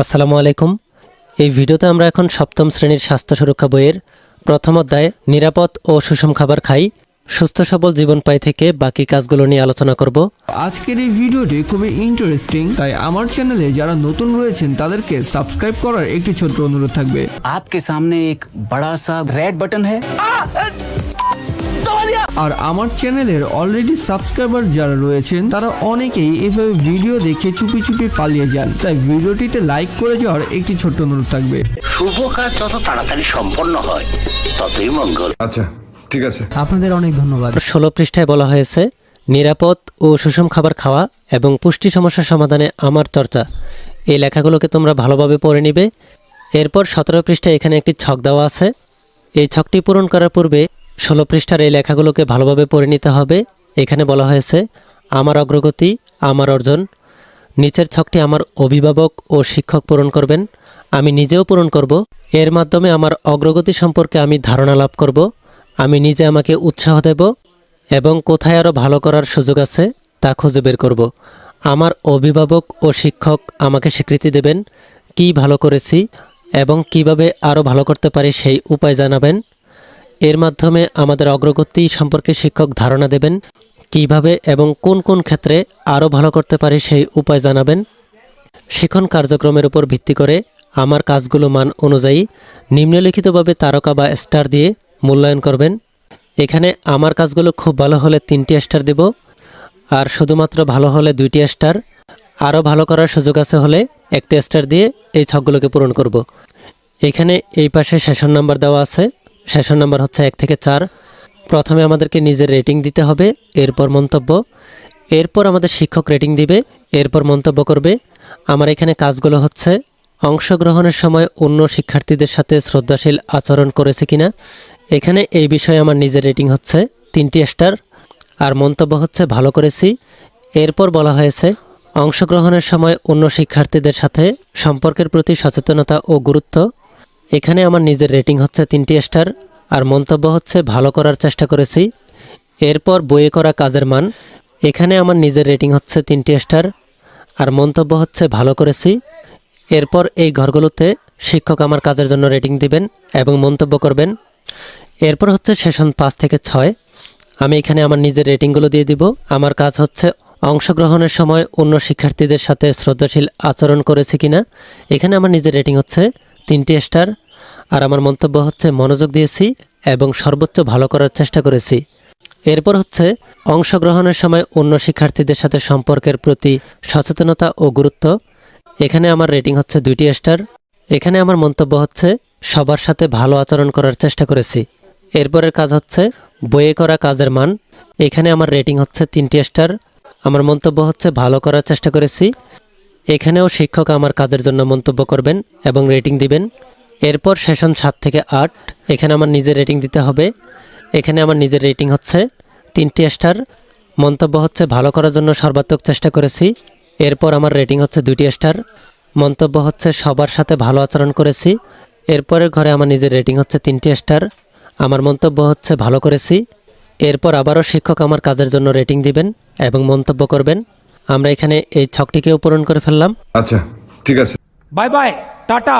আসসালামু আলাইকুম এই ভিডিওতে আমরা এখন সপ্তম শ্রেণীর স্বাস্থ্য সুরক্ষা বইয়ের প্রথম অধ্যায় নিরাপদ ও সুষম খাবার খাই সুস্থ সবল জীবন পাই থেকে বাকি কাজগুলো নিয়ে আলোচনা করব আজকের এই ভিডিওটি খুবই ইন্টারেস্টিং তাই আমার চ্যানেলে যারা নতুন রয়েছেন তাদেরকে সাবস্ক্রাইব করার একটি ছোট্ট অনুরোধ থাকবে आपके सामने एक बड़ा सा रेड बटन है আর আমার চ্যানেলের অলরেডি সাবস্ক্রাইবার যারা রয়েছেন তারা অনেকেই এভাবে ভিডিও দেখে চুপি চুপি পালিয়ে যান। তাই ভিডিওটিতে লাইক করে যাওয়ার একটি ছোট্ট অনুরোধ থাকবে। শুভ কাজ যত তাড়াতাড়ি সম্পন্ন হয় ততই মঙ্গল। আচ্ছা ঠিক আছে। আপনাদের অনেক ধন্যবাদ। ষোলো পৃষ্ঠায় বলা হয়েছে নিরাপদ ও সুষম খাবার খাওয়া এবং পুষ্টি সমস্যা সমাধানে আমার চর্চা। এই লেখাগুলোকে তোমরা ভালোভাবে পড়ে নিবে। এরপর সতেরো পৃষ্ঠায় এখানে একটি ছক দেওয়া আছে। এই ছকটি পূরণ করার পূর্বে ষোলো পৃষ্ঠার এই লেখাগুলোকে ভালোভাবে পড়ে নিতে হবে। এখানে বলা হয়েছে, আমার অগ্রগতি, আমার অর্জন। নিচের ছকটি আমার অভিভাবক ও শিক্ষক পূরণ করবেন। আমি নিজেও পূরণ করব। এর মাধ্যমে আমার অগ্রগতি সম্পর্কে আমি ধারণা লাভ করব। আমি নিজে আমাকে উৎসাহ দেব এবং কোথায় আরও ভালো করার সুযোগ আছে তা খুঁজে বের করব। আমার অভিভাবক ও শিক্ষক আমাকে স্বীকৃতি দেবেন। কি ভালো করেছি এবং কীভাবে আরও ভালো করতে পারি সেই উপায় জানাবেন। এর মাধ্যমে আমাদের অগ্রগতি সম্পর্কে শিক্ষক ধারণা দেবেন, কীভাবে এবং কোন কোন ক্ষেত্রে আরও ভালো করতে পারি সেই উপায় জানাবেন। শিক্ষণ কার্যক্রমের উপর ভিত্তি করে আমার কাজগুলো মান অনুযায়ী নিম্নলিখিতভাবে তারকা বা স্টার দিয়ে মূল্যায়ন করবেন। এখানে আমার কাজগুলো খুব ভালো হলে তিনটি স্টার দেব, আর শুধুমাত্র ভালো হলে দুইটি স্টার, আরও ভালো করার সুযোগ আছে হলে একটি স্টার দিয়ে এই ছকগুলোকে পূরণ করব। এখানে এই পাশে সেশন নাম্বার দেওয়া আছে। সেশন নাম্বার হচ্ছে এক থেকে চার। প্রথমে আমাদেরকে নিজের রেটিং দিতে হবে, এরপর মন্তব্য, এরপর আমাদের শিক্ষক রেটিং দিবে, এরপর মন্তব্য করবে। আমার এখানে কাজগুলো হচ্ছে অংশগ্রহণের সময় অন্য শিক্ষার্থীদের সাথে শ্রদ্ধাশীল আচরণ করেছে কিনা। এখানে এই বিষয়ে আমার নিজের রেটিং হচ্ছে তিনটি স্টার, আর মন্তব্য হচ্ছে ভালো করেছি। এরপর বলা হয়েছে, অংশগ্রহণের সময় অন্য শিক্ষার্থীদের সাথে সম্পর্কের প্রতি সচেতনতা ও গুরুত্ব এখানে আমার নিজের রেটিং হচ্ছে তিনটি স্টার আর মন্তব্য হচ্ছে, ভালো করার চেষ্টা করেছি। এরপর বইয়ে করা কাজের মান, এখানে আমার নিজের রেটিং হচ্ছে তিনটি স্টার আর মন্তব্য হচ্ছে, ভালো করেছি। এরপর এই ঘরগুলোতে শিক্ষক আমার কাজের জন্য রেটিং দিবেন এবং মন্তব্য করবেন। এরপর হচ্ছে সেশন পাঁচ থেকে ছয়। আমি এখানে আমার নিজের রেটিংগুলো দিয়ে দিব। আমার কাজ হচ্ছে, অংশগ্রহণের সময় অন্য শিক্ষার্থীদের সাথে শ্রদ্ধাশীল আচরণ করেছি কিনা। এখানে আমার নিজের রেটিং হচ্ছে তিনটি স্টার, আর আমার মন্তব্য হচ্ছে মনোযোগ দিয়েছি এবং সর্বোচ্চ ভালো করার চেষ্টা করেছি। এরপর হচ্ছে, অংশগ্রহণের সময় অন্য শিক্ষার্থীদের সাথে সম্পর্কের প্রতি সচেতনতা ও গুরুত্ব। এখানে আমার রেটিং হচ্ছে দুইটি স্টার। এখানে আমার মন্তব্য হচ্ছে, সবার সাথে ভালো আচরণ করার চেষ্টা করেছি। এরপরের কাজ হচ্ছে, বইয়ে করা কাজের মান। এখানে আমার রেটিং হচ্ছে তিনটি স্টার। আমার মন্তব্য হচ্ছে, ভালো করার চেষ্টা করেছি। এখানেও শিক্ষক আমার কাজের জন্য মন্তব্য করবেন এবং রেটিং দিবেন। এরপর সেশন সাত থেকে আট, এখানে আমার নিজের রেটিং দিতে হবে। এখানে আমার নিজের রেটিং হচ্ছে তিনটি স্টার। মন্তব্য হচ্ছে, ভালো করার জন্য সর্বাত্মক চেষ্টা করেছি। এরপর আমার রেটিং হচ্ছে দুটি স্টার। মন্তব্য হচ্ছে, সবার সাথে ভালো আচরণ করেছি। এরপরের ঘরে আমার নিজের রেটিং হচ্ছে তিনটি স্টার। আমার মন্তব্য হচ্ছে, ভালো করেছি। এরপর আবারও শিক্ষক আমার কাজের জন্য রেটিং দিবেন এবং মন্তব্য করবেন। আমরা এখানে এই ছকটিকেও পূরণ করে ফেললাম। আচ্ছা ঠিক আছে। Bye bye tata.